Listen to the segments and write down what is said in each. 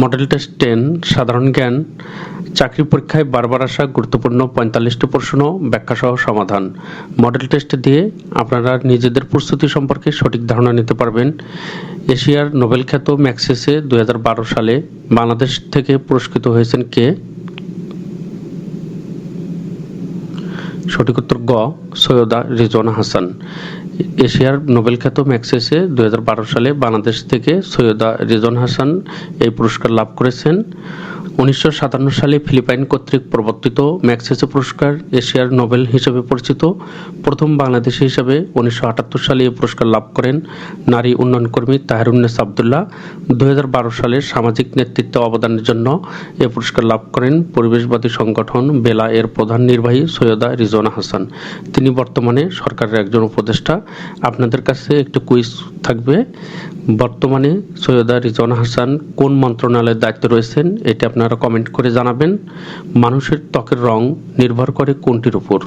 Model test ten, সাধারণ জ্ঞান, চাকরি পরীক্ষায় বারবার আসা গুরুত্বপূর্ণ পঁয়তাল্লিশটি প্রশ্ন ব্যাখ্যাসহ সমাধান। মডেল টেস্ট দিয়ে আপনারা নিজেদের প্রস্তুতি সম্পর্কে সঠিক ধারণা নিতে পারবেন। এশিয়ার নোবেল খ্যাত ম্যাক্সেসে বারো সালে বাংলাদেশ থেকে পুরস্কৃত হয়েছেন কে? সঠিক উত্তর গ, সৈয়দা রিজওয়ানা হাসান। এশিয়ার নোবেল খ্যাত ম্যাক্সেসে দু হাজার বারো সালে বাংলাদেশ থেকে সৈয়দা রিজন হাসান এই পুরস্কার লাভ করেছেন। উনিশশো সাতান্ন সালে ফিলিপাইন কর্তৃক প্রবর্তিত ম্যাক্সেসে পুরস্কার এশিয়ার নোবেল হিসেবে পরিচিত প্রথম বাংলাদেশি হিসেবে উনিশশো আটাত্তর সালে এই পুরস্কার লাভ করেন নারী উন্নয়ন কর্মী তাহেরুন্নেস আবদুল্লাহ। দু সালে সামাজিক নেতৃত্বে অবদানের জন্য এ পুরস্কার লাভ করেন পরিবেশবাদী সংগঠন বেলা এর প্রধান নির্বাহী সৈয়দা রিজওয়ানা হাসান। তিনি বর্তমানে সরকারের একজন উপদেষ্টা। আপনাদের কাছে একটি কুইজ থাকবে। বর্তমানে সৈয়দা রিজওয়ানা হাসান কোন মন্ত্রণালয়ের দায়িত্বে রয়েছেন, এটি আপনারা কমেন্ট করে জানাবেন। মানুষের ত্বকের রং নির্ভর করে কোনটির উপর।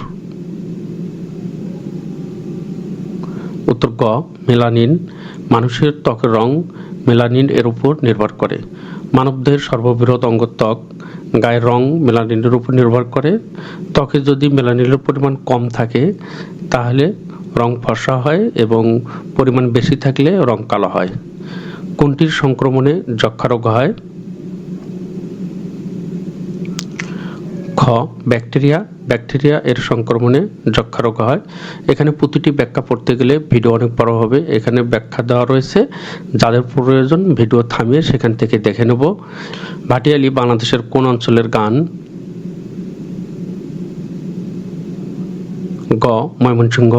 উত্তর গ, মেলানিন। মানুষের ত্বকের রং মেলানিন এর উপর নির্ভর করে। মানবদেহের সর্ববৃহৎ অঙ্গ ত্বক গায়ের রং মেলানিনের উপর নির্ভর করে। ত্বকে যদি মেলানিনের পরিমাণ কম থাকে, তাহলে রং ফর্সা হয় এবং পরিমাণ বেশি থাকলে রং কালো হয়। কোনটির সংক্রমণে যক্ষা রোগ হয়? খ, ব্যাকটেরিয়া। ব্যাকটেরিয়া এর সংক্রমণে যক্ষা রোগ হয়। এখানে প্রতিটি ব্যাখ্যা পড়তে গেলে ভিডিও অনেক বড় হবে। এখানে ব্যাখ্যা দেওয়া রয়েছে। যাদের প্রয়োজন ভিডিও থামিয়ে সেখান থেকে দেখে নেব। ভাটিয়ালি, বাংলাদেশের কোন অঞ্চলের গান? গ, ময়মনসিংহ।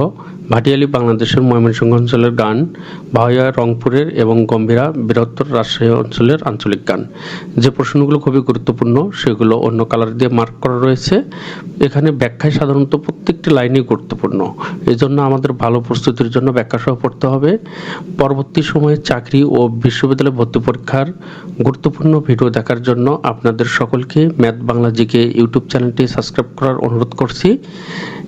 ভাটিয়ালি বাংলাদেশের ময়মনসিংহ অঞ্চলের গান ভাওয়া রংপুরের এবং গম্ভীরা বৃহত্তর রাজশাহী অঞ্চলের আঞ্চলিক গান। যে প্রশ্নগুলো খুবই গুরুত্বপূর্ণ, সেগুলো অন্য কালার দিয়ে মার্ক করা রয়েছে। এখানে ব্যাখ্যায় সাধারণত প্রত্যেকটি লাইনই গুরুত্বপূর্ণ। এই জন্য আমাদের ভালো প্রস্তুতির জন্য ব্যাখ্যা সহ পড়তে হবে। পরবর্তী সময়ে চাকরি ও বিশ্ববিদ্যালয় ভর্তি পরীক্ষার গুরুত্বপূর্ণ ভিডিও দেখার জন্য আপনাদের সকলকে ম্যাথ বাংলা জিকে ইউটিউব চ্যানেলটি সাবস্ক্রাইব করার অনুরোধ করছি।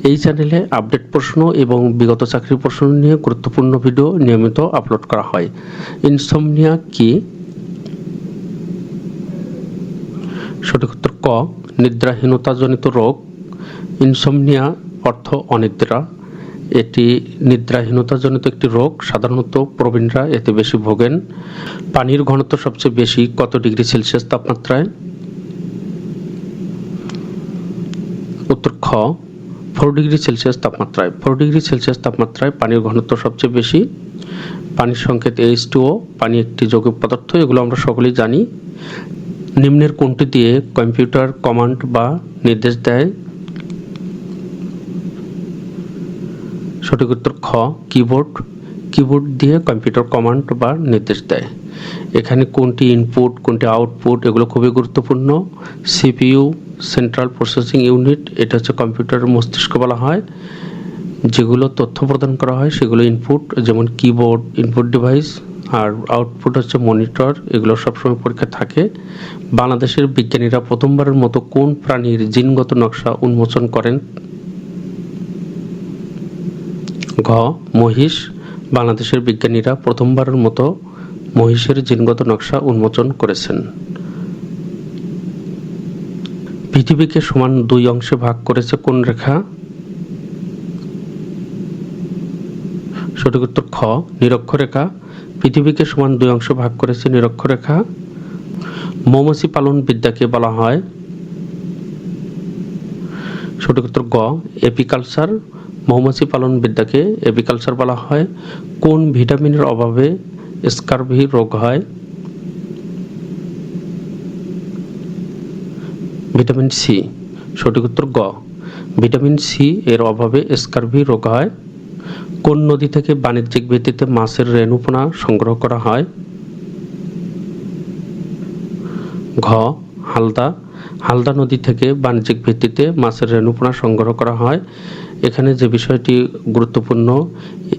এই চ্যানেলে আপডেট প্রশ্ন এবং বিগত চাকরির প্রশ্ন নিয়ে গুরুত্বপূর্ণ ভিডিও নিয়মিত আপলোড করা হয়। ইনসোমনিয়া কি? সঠিক উত্তর ক। নিদ্রাহীনতাজনিত রোগ। ইনসোমনিয়া অর্থ অনিদ্রা। এটি নিদ্রাহীনতাজনিত একটি রোগ। সাধারণত প্রবীণরা এতে বেশি ভোগেন। পানির ঘনত্ব সবচেয়ে বেশি কত ডিগ্রি সেলসিয়াস তাপমাত্রায়? উত্তর খ। ফোর ডিগ্রি সেলসিয়াস তাপমাত্রায়, ফোর ডিগ্রি সেলসিয়াস তাপমাত্রায় পানির ঘনত্ব সবচেয়ে বেশি। পানির সংকেত এইচ টুও পানি একটি যৌগিক পদার্থ, এগুলো আমরা সকলেই জানি। নিম্নের কোনটি দিয়ে কম্পিউটার কমান্ড বা নির্দেশ দেয়। সঠিক উত্তর খ, কিবোর্ড। কিবোর্ড দিয়ে কম্পিউটার কমান্ড বা নির্দেশ দেয়। এখানে কোনটি ইনপুট কোনটি আউটপুট এগুলো খুবই গুরুত্বপূর্ণ। সিপিইউ সেন্ট্রাল প্রসেসিং ইউনিট এটা হচ্ছে কম্পিউটারের মস্তিষ্ক বলা হয়। যেগুলো তথ্য প্রদান করা হয়, সেগুলো ইনপুট যেমন কিবোর্ড ইনপুট ডিভাইস আর আউটপুট হচ্ছে মনিটর এগুলো সবসময় পরীক্ষা থাকে। বাংলাদেশের বিজ্ঞানীরা প্রথমবারের মতো কোন প্রাণীর জিনগত নকশা উন্মোচন করেন? ঘ, মহিষ। বাংলাদেশের বিজ্ঞানীরা প্রথমবারের মতো মহিষের জিনগত নকশা উন্মোচন করেছেন। পৃথিবীকে সমান দুই অংশে ভাগ করেছে কোন রেখা? সঠিক উত্তর খ নিরক্ষরেখা পৃথিবীকে সমান দুই অংশে ভাগ করেছে নিরক্ষরেখা মৌমাছি পালন বিদ্যাকে বলা হয়। সঠিক উত্তর গ, এপিকালচার। মৌমাছি পালন বিদ্যাকে এপিকালচার বলা হয়। কোন ভিটামিনের অভাবে স্কারভি রোগ হয়। ভিটামিন সি, সঠিক উত্তর গ। ভিটামিন সি এর অভাবে স্কারভি রোগ হয়। কোন নদী থেকে বাণিজ্যিক ভিত্তিতে মাছের রেণুপোনা সংগ্রহ করা হয়? ঘ, হালদা। হালদা নদী থেকে বাণিজ্যিক ভিত্তিতে মাছের রেণুপোনা সংগ্রহ করা হয়। এখানে যে বিষয়টি গুরুত্বপূর্ণ,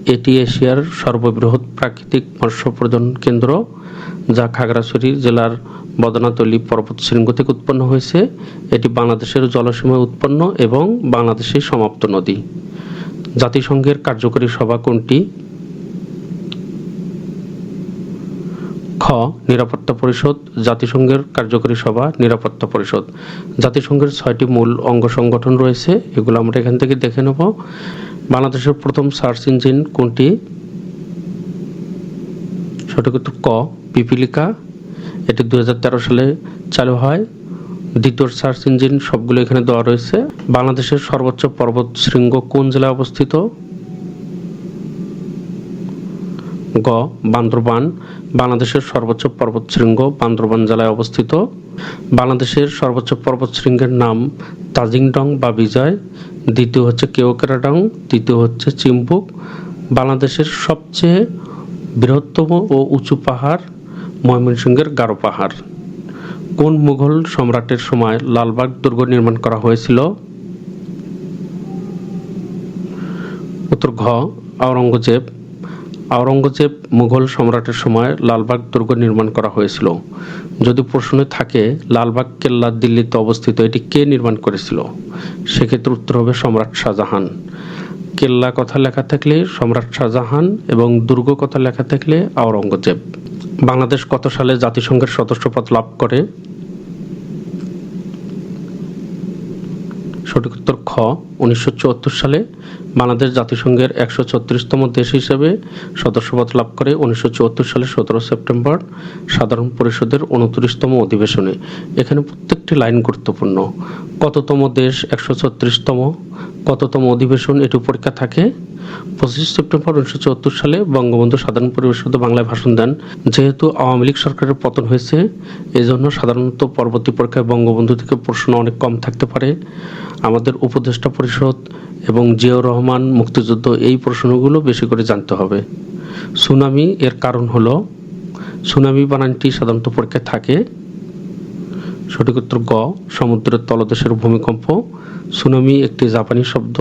এটি এশিয়ার সর্ববৃহৎ প্রাকৃতিক মৎস্য প্রজন কেন্দ্র, যা খাগড়াছড়ি জেলার বদনাতলি পর্বত শৃঙ্গ থেকে উৎপন্ন হয়েছে। এটি বাংলাদেশের জলসীমায় উৎপন্ন এবং বাংলাদেশের সমাপ্ত নদী। জাতিসংঘের কার্যকরী সভা কোনটি? খ, নিরাপত্তা পরিষদ, জাতিসংঘের কার্যকরী সভা, নিরাপত্তা পরিষদ। জাতিসংঘের ছয়টি মূল অঙ্গ সংগঠন রয়েছে, এগুলো আমরা এখান থেকে দেখে নেব। বাংলাদেশের প্রথম সার্চ ইঞ্জিন কোনটি? সঠিক উত্তর ক, পিপিলিকা। এটি দুই হাজার তেরো সালে চালু হয়। দ্বিতীয় সার্চ ইঞ্জিন সবগুলো এখানে দেওয়া রয়েছে। বাংলাদেশের সর্বোচ্চ পর্বত শৃঙ্গ কোন জেলায় অবস্থিত? গ, বান্দরবান, বাংলাদেশের সর্বোচ্চ পর্বত শৃঙ্গ বান্দরবান জেলায় অবস্থিত। বাংলাদেশের সর্বোচ্চ পর্বত শৃঙ্গের নাম তাজিংডং বা বিজয়, দ্বিতীয় হচ্ছে কেওকেরাডং, তৃতীয় হচ্ছে চিম্বুক। বাংলাদেশের সবচেয়ে বৃহত্তম ও উঁচু পাহাড় ময়মনসিংহের গারো পাহাড়। কোন মুঘল সম্রাটের সময় লালবাগ দুর্গ নির্মাণ করা হয়েছিল? উত্তর ঘ আওরঙ্গজেব আওরঙ্গজেব মুঘল সম্রাটের সময় লালবাগ দুর্গ নির্মাণ করা হয়েছিল। যদি প্রশ্নে থাকে, লালবাগ কেল্লা দিল্লিতে অবস্থিত এটি কে নির্মাণ করেছিল? সেক্ষেত্রে উত্তর হবে সম্রাট শাহজাহান। কেল্লা কথা লেখা থাকলে সম্রাট শাহজাহান এবং দুর্গ কথা লেখা থাকলে আওরঙ্গজেব বাংলাদেশ কত সালে জাতিসংঘের সদস্যপদ লাভ করে? সঠিক উত্তর খ, উনিশশো সালে। বাংলাদেশ জাতিসংঘের একশো ছত্রিশতম দেশ হিসেবে সদস্যপদ লাভ করে উনিশশো চুয়াত্তর সালের সতেরো সেপ্টেম্বর সাধারণ পরিষদের উনত্রিশতম অধিবেশনে। এখানে প্রত্যেকটি লাইন গুরুত্বপূর্ণ। কততম দেশ একশো ছত্রিশতম? কততম অধিবেশন এটি পরীক্ষা থাকে। পঁচিশ সেপ্টেম্বর উনিশশো চুয়াত্তর সালে বঙ্গবন্ধু সাধারণ পরিষদে বাংলায় ভাষণ দেন। যেহেতু আওয়ামী লীগ সরকারের পতন হয়েছে, এজন্য সাধারণত পরবর্তী পরীক্ষায় বঙ্গবন্ধু থেকে প্রশ্ন অনেক কম থাকতে পারে। আমাদের উপদেষ্টা পরিষদ এবং জিয়াউর রহমান মুক্তিযুদ্ধ এই প্রশ্নগুলো বেশি করে জানতে হবে। সুনামি এর কারণ হলো, সুনামি বানানটি সাধারণত পরীক্ষায় থাকে। সঠিক উত্তর গ, সমুদ্রের তলদেশের ভূমিকম্প, সুনামি একটি জাপানি শব্দ।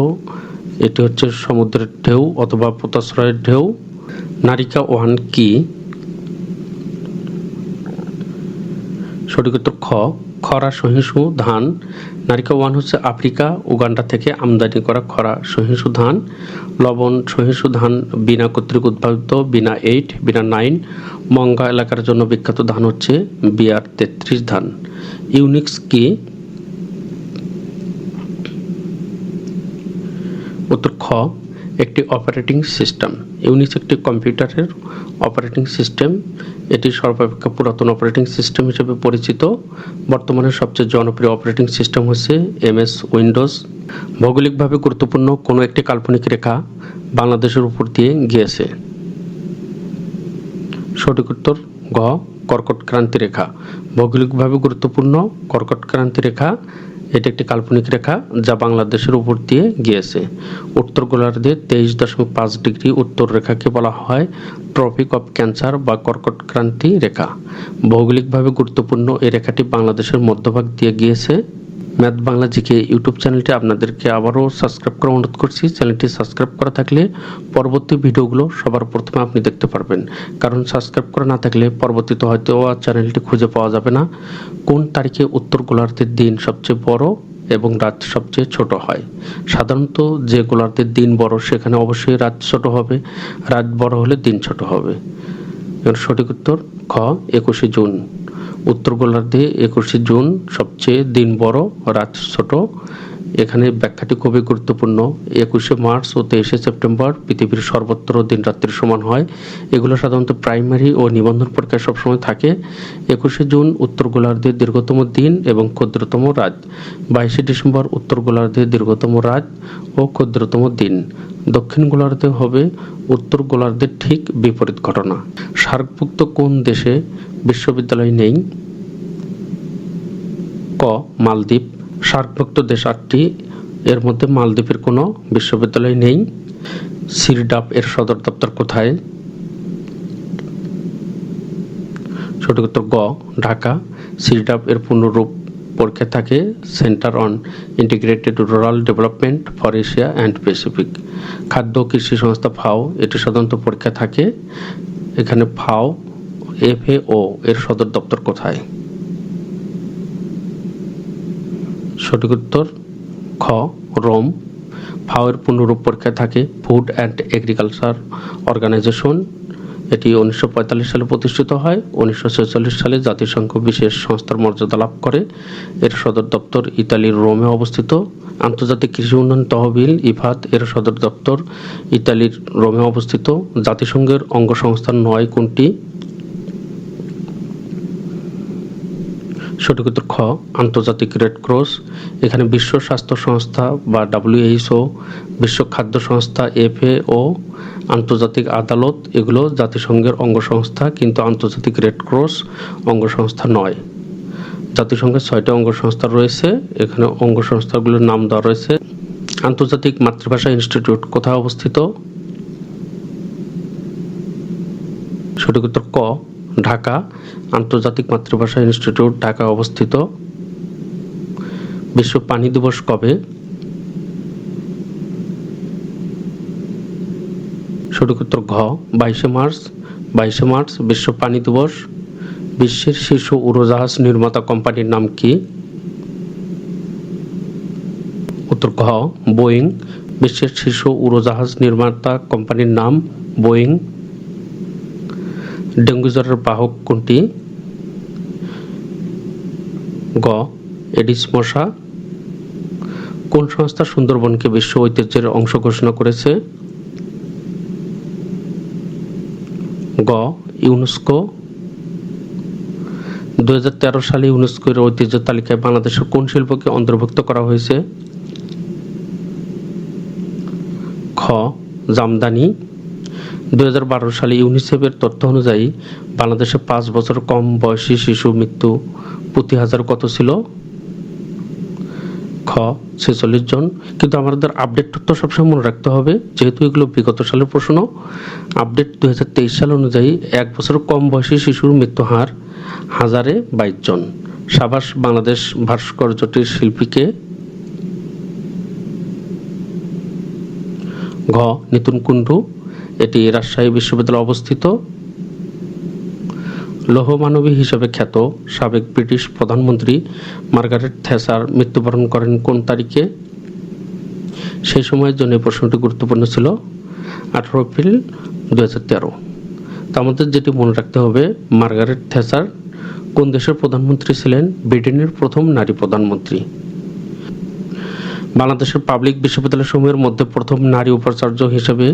এটি হচ্ছে সমুদ্রের ঢেউ অথবা পোতাশ্রয়ের ঢেউ। নারিকা ওয়ান কি? সঠিক উত্তর খ, খরা, সহিষ্ণু, ধান। নারিকা ওয়ান হচ্ছে আফ্রিকা, উগান্ডা থেকে আমদানি করা খরা সহিষ্ণু ধান লবণ সহিষ্ণু ধান বিনা কর্তৃক উৎপাদিত বিনা এইট, বিনা নাইন, মঙ্গা এলাকার জন্য বিখ্যাত ধান হচ্ছে বিআর তেত্রিশ ধান। ইউনিক্স কি? উত্তর খ। একটি অপারেটিং সিস্টেম ইউনিক্স একটি কম্পিউটারের অপারেটিং সিস্টেম এটি সর্বাপেক্ষা পুরাতন অপারেটিং সিস্টেম হিসেবে পরিচিত। বর্তমানে সবচেয়ে জনপ্রিয় অপারেটিং সিস্টেম হচ্ছে এমএস উইন্ডোজ ভৌগোলিকভাবে গুরুত্বপূর্ণ কোনো একটি কাল্পনিক রেখা বাংলাদেশের উপর দিয়ে গিয়েছে। সঠিক উত্তর, গ, কর্কট ক্রান্তি রেখা। ভৌগোলিকভাবে গুরুত্বপূর্ণ কর্কট ক্রান্তি রেখা এটি একটি কাল্পনিক রেখা যা বাংলাদেশের উপর দিয়ে গিয়েছে। উত্তর গোলার্ধে তেইশ দশমিক পাঁচ ডিগ্রি উত্তর রেখাকে বলা হয় ট্রপিক অফ ক্যান্সার বা কর্কট ক্রান্তি রেখা। ভৌগোলিকভাবে গুরুত্বপূর্ণ এই রেখাটি বাংলাদেশের মধ্যভাগ দিয়ে গিয়েছে। ম্যাথ বাংলা জিকে ইউটিউব চ্যানেলটি আপনাদেরকে আবারও সাবস্ক্রাইব করার অনুরোধ করছি। চ্যানেলটি সাবস্ক্রাইব করা থাকলে পরবর্তী ভিডিওগুলো সবার প্রথমে আপনি দেখতে পারবেন। কারণ সাবস্ক্রাইব করা না থাকলে পরবর্তীতে হয়তো আর চ্যানেলটি খুঁজে পাওয়া যাবে না। কোন তারিখে উত্তর গোলার্ধের দিন সবচেয়ে বড় এবং রাত সবচেয়ে ছোট হয়? সাধারণত যে গোলার্ধের দিন বড়, সেখানে অবশ্যই রাত ছোট হবে। রাত বড় হলে দিন ছোট হবে। সঠিক উত্তর, খ, একুশে জুন। উত্তর গোলার্ধে একুশে জুন সবচেয়ে দিন বড়, রাত ছোট। এখানে ব্যাখ্যাটি খুবই গুরুত্বপূর্ণ। একুশে মার্চ ও তেইশে সেপ্টেম্বর পৃথিবীর সর্বত্র দিন রাত্রির সমান হয়। এগুলো সাধারণত প্রাইমারি ও নিবন্ধন পরীক্ষায় সবসময় থাকে। একুশে জুন উত্তর গোলার্ধের দীর্ঘতম দিন এবং ক্ষুদ্রতম রাত। বাইশে ডিসেম্বর উত্তর গোলার্ধের দীর্ঘতম রাত ও ক্ষুদ্রতম দিন। দক্ষিণ গোলার্ধে হবে, উত্তর গোলার্ধের ঠিক বিপরীত ঘটনা। সার্কভুক্ত কোন দেশে বিশ্ববিদ্যালয় নেই? ক, মালদ্বীপ। সার্কভুক্ত দেশ আটটি, এর মধ্যে মালদ্বীপের কোনো বিশ্ববিদ্যালয় নেই। সিরডাপ এর সদর দপ্তর কোথায়? সঠিক উত্তর গ, ঢাকা। সিরডাপ এর পূর্ণরূপ পরীক্ষা থাকে centre on integrated rural development for Asia and Pacific. খাদ্য কৃষি সংস্থা ফাও, এটি সাধারণত পরীক্ষা থাকে। এখানে ফাও, এফএও এর সদর দপ্তর কোথায়? সঠিক উত্তর, খ, রোম। ফাওয়ের পূর্ণরূপ পরীক্ষা থাকে, ফুড অ্যান্ড এগ্রিকালচার অর্গানাইজেশন। এটি উনিশশো পঁয়তাল্লিশ সালে প্রতিষ্ঠিত হয়। উনিশশো ছেচল্লিশ সালে জাতিসংঘ বিশেষ সংস্থার মর্যাদা লাভ করে। এর সদর দপ্তর ইতালির রোমে অবস্থিত। আন্তর্জাতিক কৃষি উন্নয়ন তহবিল ইফাত এর সদর দপ্তর ইতালির রোমে অবস্থিত। জাতিসংঘের অঙ্গ সংস্থার নয় কোনটি? সঠিক খ, আন্তর্জাতিক রেড ক্রস, এখানে বিশ্ব স্বাস্থ্য সংস্থা বা ডাব্লিউএইচও বিশ্ব খাদ্য সংস্থা এফএও, আন্তর্জাতিক আদালত, এগুলো জাতিসংঘের অঙ্গ সংস্থা কিন্তু আন্তর্জাতিক রেড ক্রস অঙ্গ সংস্থা নয়। জাতিসংঘের ছয়টা অঙ্গ সংস্থা রয়েছে, এখানে অঙ্গ সংস্থাগুলোর নাম দেওয়া রয়েছে, আন্তর্জাতিক মাতৃভাষা ইনস্টিটিউট কোথায় অবস্থিত? সঠিক উত্তর ক ঢাকা, আন্তর্জাতিক মাতৃভাষা ইনস্টিটিউট, ঢাকা অবস্থিত। বিশ্ব পানি দিবস কবে? সঠিক উত্তর ঘ, বাইশে মার্চ। বাইশে মার্চ, বিশ্ব পানি দিবস। বিশ্বের শীর্ষ উড়োজাহাজ নির্মাতা কোম্পানির নাম কি? উত্তর ঘ, বোয়িং। বিশ্বের শীর্ষ উড়োজাহাজ নির্মাতা কোম্পানির নাম বোয়িং। ডেঙ্গু জ্বরের বাহক কোনটি? গ, এডিস মশা। কোন সংস্থা সুন্দরবনকে বিশ্ব ঐতিহ্যের অংশ ঘোষণা করেছে? গ, ইউনেস্কো। দু হাজার তেরো সালে ইউনেস্কোর ঐতিহ্য তালিকায় বাংলাদেশের কোন শিল্পকে অন্তর্ভুক্ত করা হয়েছে? খ, জামদানি। দুই হাজার বারো সালে ইউনিসেফের তথ্য অনুযায়ী বাংলাদেশে পাঁচ বছর কম বয়সী শিশু মৃত্যু প্রতি হাজার কত ছিল? খ, ছেচল্লিশ জন। কিন্তু আমাদের আপডেট তথ্য সবসময় মনে রাখতে হবে, যেহেতু এগুলো বিগত সালের প্রশ্ন। আপডেট দুহাজার তেইশ সাল অনুযায়ী এক বছর কম বয়সী শিশুর মৃত্যু হার হাজারে বাইশ জন। সাবাস বাংলাদেশ ভাস্কর্যটির শিল্পীকে। ঘ, নিতুন কুণ্ডু। এটি রাজশাহী বিশ্ববিদ্যালয়ে অবস্থিত। লৌহমানবী হিসেবে খ্যাত সাবেক ব্রিটিশ প্রধানমন্ত্রী মার্গারেট থ্যাচার মৃত্যুবরণ করেন কোন তারিখে? সেই সময়ের জন্য এই প্রশ্নটি গুরুত্বপূর্ণ ছিল, আঠারো এপ্রিল দু হাজার তেরো। তার মধ্যে যেটি মনে রাখতে হবে, মার্গারেট থ্যাচার কোন দেশের প্রধানমন্ত্রী ছিলেন? ব্রিটেনের প্রথম নারী প্রধানমন্ত্রী। বাংলাদেশের পাবলিক বিশ্ববিদ্যালয় সমূহের মধ্যে প্রথম নারী উপাচার্য হিসেবে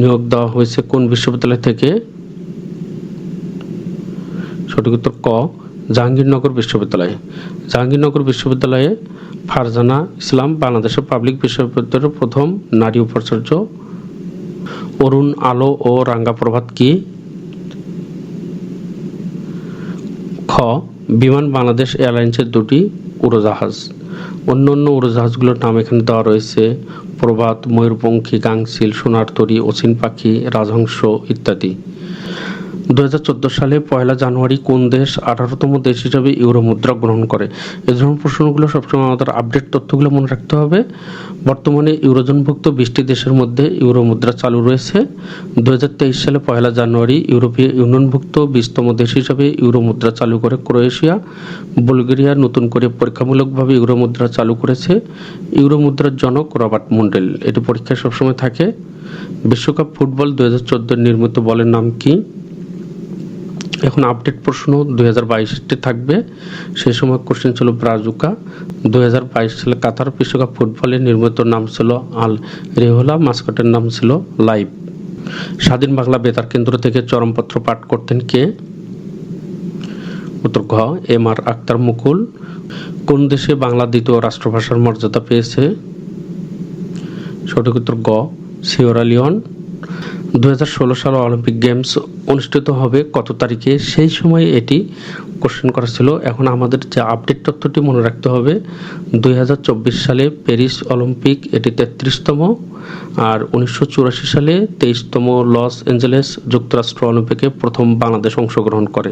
নিয়োগ দেওয়া হয়েছে কোন বিশ্ববিদ্যালয় থেকে? সঠিক উত্তর ক, জাহাঙ্গীরনগর বিশ্ববিদ্যালয়। জাহাঙ্গীরনগর বিশ্ববিদ্যালয়ে ফারজানা ইসলাম বাংলাদেশের পাবলিক বিশ্ববিদ্যালয়ের প্রথম নারী উপাচার্য। অরুণ আলো ও রাঙ্গা প্রভাত কি? খ, বিমান বাংলাদেশ এয়ারলাইন্সের দুটি উড়োজাহাজ। অন্য অন্য উড়োজাহাজগুলোর নাম এখানে দেওয়া রয়েছে। প্রভাত, ময়ূরপঙ্খী, গাংশিল, সোনারতরী অসিন পাখি, রাজহংস ইত্যাদি। দুই হাজার চোদ্দ সালে পয়লা জানুয়ারি কোন দেশ আঠারোতম দেশ হিসাবে ইউরো মুদ্রা গ্রহণ করে? এ ধরনের প্রশ্নগুলো সবসময় আমাদের আপডেট তথ্যগুলো মনে রাখতে হবে। বর্তমানে ইউরোজনভুক্ত বিশটি দেশের মধ্যে ইউরো মুদ্রা চালু রয়েছে। দুই হাজার তেইশ সালে পয়লা জানুয়ারি ইউরোপীয় ইউনিয়নভুক্ত বিশতম দেশ হিসাবে ইউরো মুদ্রা চালু করে ক্রোয়েশিয়া। বুলগেরিয়া নতুন করে পরীক্ষামূলকভাবে ইউরো মুদ্রা চালু করেছে। ইউরো মুদ্রার জনক রবার্ট মুন্ডেল। এটি পরীক্ষায় সবসময় থাকে। বিশ্বকাপ ফুটবল দু হাজার নির্মিত বলের নাম কি? এখন আপডেট প্রশ্ন দুই হাজার থাকবে। সেই সময় কোশ্চেন ছিল ব্রাজুকা। দুই হাজার বাইশ সালে কাতার বিশ্বকাপ ফুটবলের নির্মিত নাম ছিল আল রেহলা মাস্কটের নাম ছিল লাইভ স্বাধীন বাংলা বেতার কেন্দ্র থেকে চরমপত্র পাঠ করতেন কে? উত্তর ঘ, এম আর আক্তার মুকুল। কোন দেশে বাংলা দ্বিতীয় রাষ্ট্রভাষার মর্যাদা পেয়েছে? সঠিক উত্তর গ সিওরালিয়ন দু সাল অলিম্পিক গেমস অনুষ্ঠিত হবে কত তারিখে? সেই সময় এটি কোশ্চেন করা ছিল। এখন আমাদের যে আপডেট তথ্যটি মনে রাখতে হবে দু হাজার চব্বিশ সালে প্যারিস অলিম্পিক এটি তেত্রিশতম আর উনিশশো চুরাশি সালে তেইশতম লস অ্যাঞ্জেলেস যুক্তরাষ্ট্র অলিম্পিকে প্রথম বাংলাদেশ অংশগ্রহণ করে।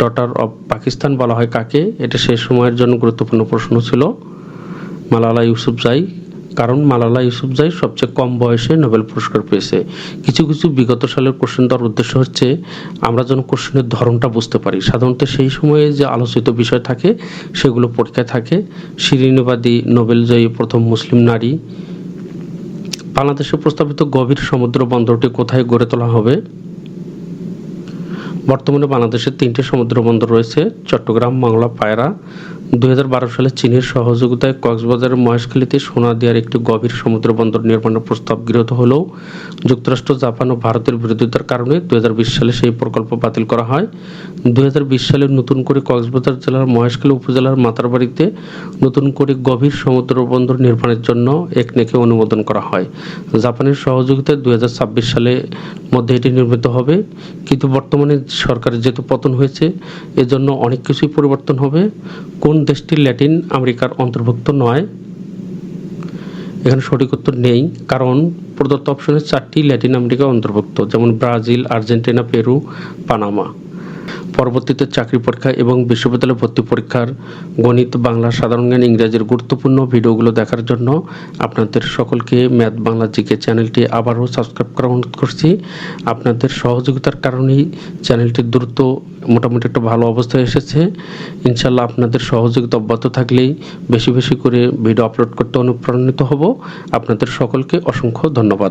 ডটার অব পাকিস্তান বলা হয় কাকে? এটা সেই সময়ের জন্য গুরুত্বপূর্ণ প্রশ্ন ছিল। মালালা ইউসুফজাই কারণ মালালা ইউসুফজাই সবচেয়ে কম বয়সে নোবেল পুরস্কার পেয়েছে। কিছু কিছু বিগত সালের কোশ্চেন দেওয়ার উদ্দেশ্য হচ্ছে, আমরা যেন কোশ্চেনের ধরনটা বুঝতে পারি। সাধারণত সেই সময়ে যে আলোচিত বিষয় থাকে, সেগুলো পরীক্ষায় থাকে। শিরিনবাদী নোবেলজয়ী প্রথম মুসলিম নারী। বাংলাদেশে প্রস্তাবিত গভীর সমুদ্র বন্দরটি কোথায় গড়ে তোলা হবে? বর্তমানে বাংলাদেশের তিনটে সমুদ্র বন্দর রয়েছে, চট্টগ্রাম মংলা পায়রা। দুই হাজার বারো সালে চীনের সহযোগিতায় কক্সবাজারের মহেশখালীতে সোনা দেওয়ার একটি গভীর সমুদ্র বন্দর নির্মাণের প্রস্তাব গৃহীত হলেও যুক্তরাষ্ট্র, জাপান ও ভারতের বিরোধিতার কারণে দুই হাজার বিশ সালে সেই প্রকল্প বাতিল করা হয়। দু হাজার বিশ সালে নতুন করে কক্সবাজার জেলার মহেশখালী উপজেলার মাতারবাড়িতে নতুন করে গভীর সমুদ্র বন্দর নির্মাণের জন্য একনেকে অনুমোদন করা হয়। জাপানের সহযোগিতায় দুই সালে মধ্যে এটি নির্মিত হবে। কিন্তু বর্তমানে সরকারের যেহেতু পতন হয়েছে, এজন্য অনেক কিছুই পরিবর্তন হবে। কোন দেশটি ল্যাটিন আমেরিকার অন্তর্ভুক্ত নয়। এখানে সঠিক উত্তর নেই, কারণ প্রদত্ত অপশনের চারটি ল্যাটিন আমেরিকা অন্তর্ভুক্ত, যেমন ব্রাজিল, আর্জেন্টিনা, পেরু, পানামা। পরবর্তীতে চাকরি পরীক্ষা এবং বিশ্ববিদ্যালয় ভর্তি পরীক্ষার গণিত, বাংলা, সাধারণ জ্ঞান, ইংরেজির গুরুত্বপূর্ণ ভিডিওগুলো দেখার জন্য আপনাদের সকলকে ম্যাথ বাংলা জিকে চ্যানেলটি আবারও সাবস্ক্রাইব করা অনুরোধ করছি। আপনাদের সহযোগিতার কারণেই চ্যানেলটি দ্রুত মোটামুটি একটা ভালো অবস্থায় এসেছে। ইনশাল্লাহ আপনাদের সহযোগিতা অব্যাহত থাকলেই বেশি বেশি করে ভিডিও আপলোড করতে অনুপ্রাণিত হব। আপনাদের সকলকে অসংখ্য ধন্যবাদ।